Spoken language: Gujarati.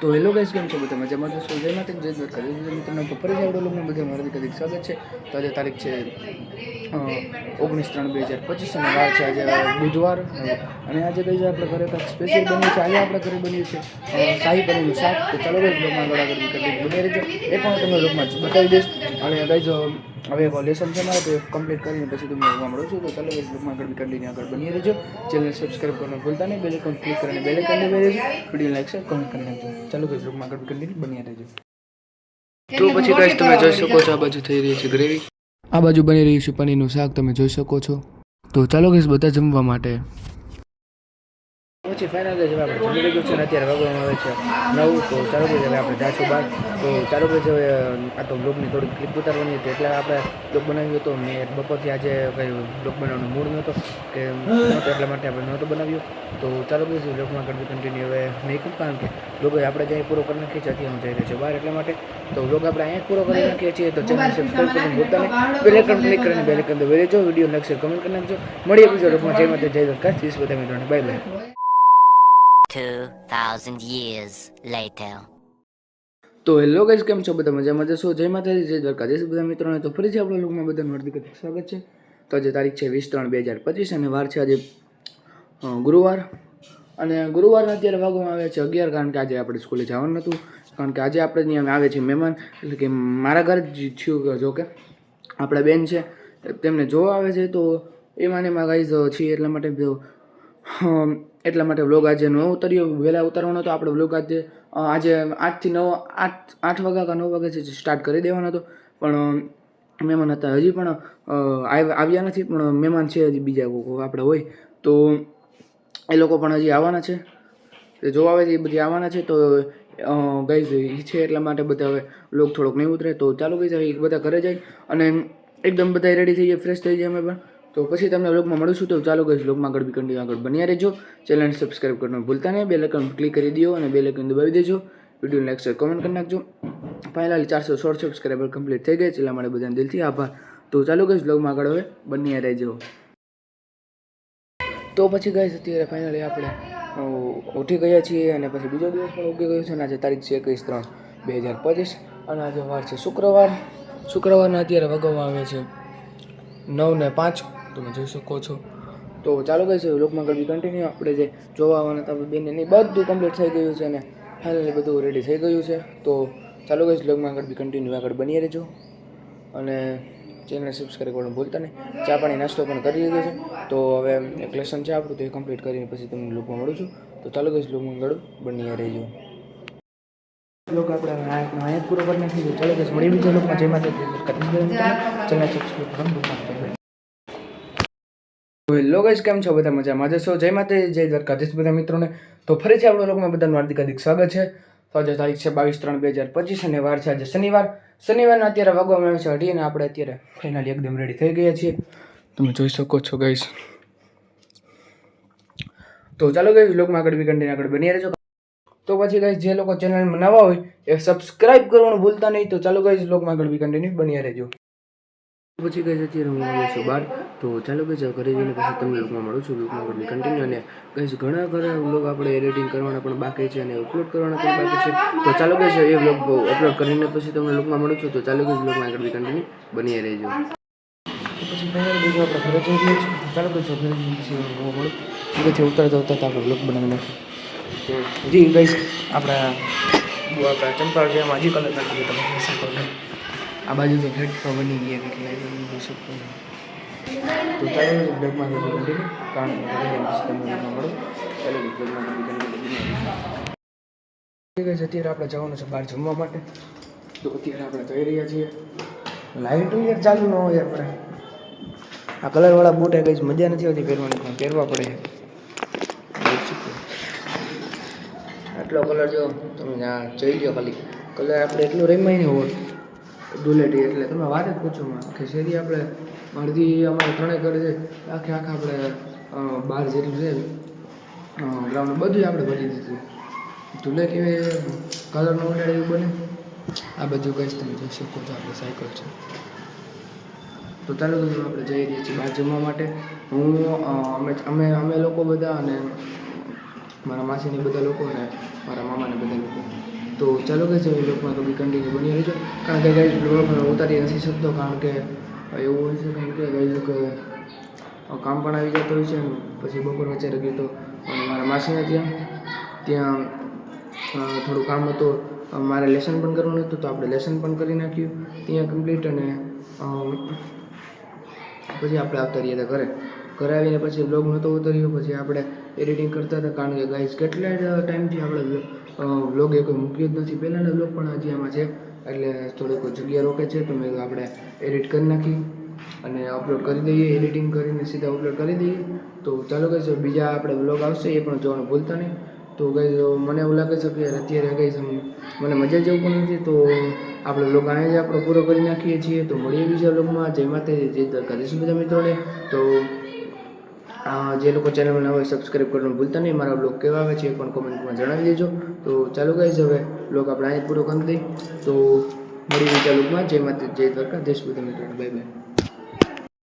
તો હેલો ગાઈસ, કેમ છો બધા મજામાં? તો શું, જય માતા જય દ્વારકા. જય જય મિત્રોને બપોરે જ આવડો લોકોને બધા મારા દીકરી સ્વાગત છે. તો આજે તારીખ છે ઓગણીસ ત્રણ બે હજાર પચીસ અને વાર છે આજે બુધવાર. અને આજે કઈ છે આપણે ઘરે કાંઈક સ્પેશિયલ બન્યું છે. આજે આપણે ઘરે બન્યું છે શાહી પનીરનું શાક. તો ચાલો ગઈ બ્લોગમાં ગળા કરી કરી બને રહેજો. એ પણ તમે તમને બ્લોગમાં બતાવી દઈશ. અને ગાઈસ હવે એક લેસન છે મારે તો કમ્પ્લીટ કરીને પછી તમને જોવા મળું. છું તો ચાલો ગાઈસ બ્લોગમાં આગળ કન્ટિન્યુ આગળ બની રહેજો. ચેનલ સબસ્ક્રાઈબ કરવાનું ભૂલતા નહીં. બેલ આઇકન ક્લિક કરીને બેલ આઇકન દબાવી દેજો વીડિયો લાઈક શેર કમેન્ટ કરી નાખજો. ચાલો ગાઈસ બ્લોગમાં આગળ કન્ટિન્યુ બની રહેજો. તો પછી ગાઈસ તમે જોઈ શકો છો આ બાજુ થઈ રહી છે ગ્રેવી આ બાજુ બની રહ્યું છે પનીરનું શાક તમે જોઈ શકો છો. તો ચાલો ગાઈસ બધા જમવા માટે. પછી ફાઇનલ જવાબ જમી લીધું છે અત્યારે વાગવામાં આવે છે નવું તો ચાલો આપણે જાશું બાર તો ચાલો કે હવે આ તો બ્લોગની થોડીક ક્લિપ ઉતારવાની હતી એટલે આપણે બ્લોગ બનાવ્યો હતો. મેં બપોરથી આજે કંઈ બ્લોગ બનાવવાનો મૂડ નહોતો કે નહોતો એટલા માટે આપણે નહોતો બનાવ્યો. તો ચાલો ભાઈ બ્લોગમાં કરવી કન્ટિન્યુ હવે નહીં કરું કારણ કે બ્લોગ આપણે જ્યાં પૂરો કરી નાખીએ છીએ અત્યારે હું જઈ રહ્યો છે બહાર. એટલા માટે તો બ્લોગ આપણે અહીંયા પૂરો કરી નાખીએ છીએ. તો ચેનલ સબસ્ક્રાઈબ કરીને પોતાને નહીં. બેલ ક્લિક કરીને બેલ આઇકન દબાવી જો વીડિયો લાઈક શેર કમેન્ટ કરી નાખજો. મળીએ બીજો બ્લોગમાં જય માતા જય દરકાર ત્રીસ બધા મિત્રોને. Bye bye 2,000 years later. તો હેલો ગાઈઝ કેમ છો? બધા મજામાં જશો? જય માતાજી, જય દ્વારકા જય બધા મિત્રોને તો ફરીથી આપણા લોકમાં બધાનું હાર્દિક સ્વાગત છે. તો આજે તારીખ છે વીસ ત્રણ બે હજાર પચીસ અને વાર છે આજે ગુરુવાર. અને ગુરુવારના અત્યારે વાગવામાં આવે છે અગિયાર, કારણ કે આજે આપણે સ્કૂલે જવાનું નહોતું કારણ કે આજે આપણે ત્યાં આવે છે મહેમાન. એટલે કે મારા ઘર જ થયું જો કે આપણા બેન છે. તેમને જોવા આવે છે તો એમાં એમાં ગાઈઝ છીએ એટલા માટે એટલા માટે વ્લોગ આજે નવો ઉતર્યો વહેલા ઉતારવાનો હતો આપણે વ્લોગ આજે આજે આઠથી નવ, આઠ આઠ વાગ્યા કે નવ વાગ્યા છે સ્ટાર્ટ કરી દેવાનો હતો. પણ મહેમાન હતા હજી પણ આવ્યા નથી, પણ મહેમાન છે હજી બીજા કોઈ આપણે હોય. તો એ લોકો પણ હજી આવવાના છે. તે જોવા આવે છે એ બધી આવવાના છે. તો ગાઈઝ એ છે એટલા માટે બધા હવે લોક થોડોક નહીં ઉતરે. તો ચાલો ગઈ જાય બધા ઘરે જાય. અને એકદમ બધા રેડી થઈ જાય ફ્રેશ થઈ જાય અમે પણ. તો પછી તમને વ્લોગમાં મળું છું તો ચાલો ગઈ વ્લોગમાં આગળ બી આગળ બન્યા રહેજો. ચેનલને સબસ્ક્રાઈબ કરવાનું ભૂલતા નહીં. બે આઇકન ક્લિક કરી દો અને બે આઇકન દબાવી દેજો. વીડિયો લાઈક શેર કમેન્ટ કરી નાખજો. ફાઇનલી ચારસો સોળ સબસ્ક્રાઈબર કમ્પ્લીટ થઈ ગઈ છે. એટલા માટે બધાને દિલથી આભાર. તો ચાલો ગઈ વ્લોગમાં આગળ હવે બન્યા રહેજો. તો પછી ગઈ અત્યારે ફાઇનલી આપણે ઉઠી ગયા છીએ અને પછી બીજો દિવસ પણ ઉગી ગયો છે અને આજે તારીખ છે એકવીસ ત્રણ બે હજાર પચીસ. અને આજે વાર છે શુક્રવાર. શુક્રવારના અત્યારે વાગવામાં આવે છે નવ ને પાંચ. તમે જોઈ શકો છો. તો ચાલો કહી છે લોકમાં બી કન્ટિન્યુ આપણે જે જોવા આવવાના હતા આપણે બેન નહીં બધું કમ્પ્લીટ થઈ ગયું છે અને ફાઇનલી બધું રેડી થઈ ગયું છે. તો ચાલો ગઈ લોકમાં આગળ બી કન્ટિન્યુ આગળ બની રહેજો. અને ચેનલ સબસ્ક્રાઈબ કરવાનું ભૂલતા નહીં. ચા પાણી નાસ્તો પણ કરી લીધો છે. તો હવે એક લેસન છે આપણું તો એ કમ્પ્લીટ કરીને પછી તમને લોકમાં મળું છું. તો ચાલો ગઈ લોકમાં આગળ બની રહેજો. લોક આપણે અહીંયા પૂરો કરી નાખીએ ચાલો ગઈ મળી બીજા લોકમાં જેમાં ચેનલ સબસ્ક્રાઈબ કરવાનું ભૂલતા હેલો ગાઈસ, કેમ છો? બધા મજામાં જશો જય માતે જય દ્વારકાધીશ બધા મિત્રોને. તો ફરીથી આપણો લોકમાં બધાનું હાર્દિક હાર્દિક સ્વાગત છે. તો આજે તારીખ છે બાવીસ ત્રણ બે હજાર પચીસ અને વાર છે આજે શનિવાર. શનિવારના અત્યારે વાગવામાં આવે છે અઢી અને આપણે અત્યારે ફાઇનલી એકદમ રેડી થઈ ગયા છીએ. તમે જોઈ શકો છો ગાઈસ. તો ચાલો ગઈ લોકમાં આગળ બી કન્ટિન્યુ આગળ બની રહેજો. તો પછી ગાઈસ, જે લોકો ચેનલમાં નવા હોય, એ સબસ્ક્રાઇબ કરવાનું ભૂલતા નહીં. તો ચાલો ગાઈસ લોકમાં આગળ બી કન્ટિન્યુ બની રહેજો. પછી ગઈ અત્યારે હું આવ્યો છું બહાર. તો ચાલો ગઈ ઘરે જઈને પછી તમને લોકમાં મળું છું. લોકમાં ઘરની કન્ટિન્યુ અને ગઈ ઘણા ઘણા વ્લોગ આપણે એડિટિંગ કરવાના પણ બાકી છે અને અપલોડ કરવાના પણ બાકી છે. તો ચાલો ગઈ એ વ્લોગ અપલોડ કરીને પછી તમને લોકમાં મળું છું. તો ચાલો ગઈ લોકમાં આગળ કન્ટિન્યુ બની રહેજો. પછી ફાઇનલ બીજું આપણે ઘરે જઈ રહ્યા છીએ. ચાલો ગઈ ઘરે પછી હું મળું. ઘરેથી ઉતરતા ઉતરતા આપણે વ્લોગ બનાવીને જી ગઈશ આપણા આપણા ચંપા એમાં હજી કલર નાખી તમે આ બાજુ તો તો બની ગયા એટલે જોઈ શકો તો. ચાલો બ્લોગમાં કન્ટિન્યુ કારણ તમને લોકમાં ચાલો બ્લોગમાં અત્યારે આપણે જવાનું છે બહાર જમવા માટે. તો અત્યારે આપણે જઈ રહ્યા છીએ. લાઈટ યાર ચાલુ ન હોય આપણે આ કલરવાળા બૂટ કઈ મજા નથી આવતી પહેરવાની, પણ પહેરવા પડે. આટલો કલર જો, તમે જોઈ લો ખાલી. કલર આપણે એટલું રમાય નહીં હોત ધૂળેટી એટલે તમે વાત જ પૂછો માં કે શેરી આપણે અડધી અમારે ત્રણેય કરે છે, આખે આખા આપણે બાર જેટલું છે. ગ્રાઉન્ડ બધું આપણે ભરી દીધું. ધૂળેટી કલરનો ઉડાડે એવું બને. આ બધું કહીશ તમે જોઈ શકો છો, આપણે સાયકલ છે. તો ચાલો તો આપણે જઈ રહ્યા છીએ બહાર જમવા માટે. હું અમે અમે અમે લોકો બધા અને મારા માસીને બધા લોકો અને મારા મામાને બધા લોકો. તો ચાલો કે છે લોકમાં તો બી કન્ટિન્યુ બની રહેજો કારણ કે ગાઈઝ બ્લોગ ઉતારી નથી શકતો, કારણ કે એવું હોય છે કારણ કે ગાઈઝ કે કામ પણ આવી જતો હોય છે પછી બપોર વચ્ચે ગયો તો મારા માસીના ત્યાં ત્યાં થોડું કામ હતું મારે લેસન પણ કરવાનું હતું, તો આપણે લેસન પણ કરી નાખ્યું, ત્યાં કમ્પ્લીટ અને પછી આપણે આવતા રહ્યા હતા ઘરે. ઘરે આવીને પછી બ્લોગ નહોતો ઉતર્યો, પછી આપણે એડિટિંગ કરતા હતા, કારણ કે ગાઈઝ કેટલા ટાઈમથી આપણે બ્લોગ એ કોઈ મૂક્યો જ નથી. પહેલાંના વ્લોગ પણ હજી આમાં છે. એટલે થોડીક જગ્યા રોકે છે તો મેં આપણે એડિટ કરી નાખી અને અપલોડ કરી દઈએ. એડિટિંગ કરીને સીધા અપલોડ કરી દઈએ. તો ચાલો કહીશું બીજા આપણે વ્લોગ આવશે, એ પણ જોવાનું ભૂલતા નહીં. તો કહીશ મને એવું લાગે છે કે અત્યારે કહીશ મને મજા જેવું પણ નથી. તો આપણે વ્લોગ આને જ આપણો પૂરો કરી નાખીએ છીએ. તો મળીએ બીજા વ્લોગમાં જય માતાજી, જય દ્વારકાધીશ. બધા મિત્રોને તો જે લોકો ચેનલ નવા હોય સબસ્ક્રાઈબ કરવાનું ભૂલતા નહીં, મારા બ્લોગ કેવા આવે છે એ પણ કોમેન્ટમાં જણાવી દેજો. તો ચાલુ ગાઈઝ હવે બ્લોગ આપણે અહીંયા પૂરો કરી દઈએ. તો મળી બીજા બ્લોગમાં જય માતા જય દ્વારકા દેશ બધા મિત્રો. Bye bye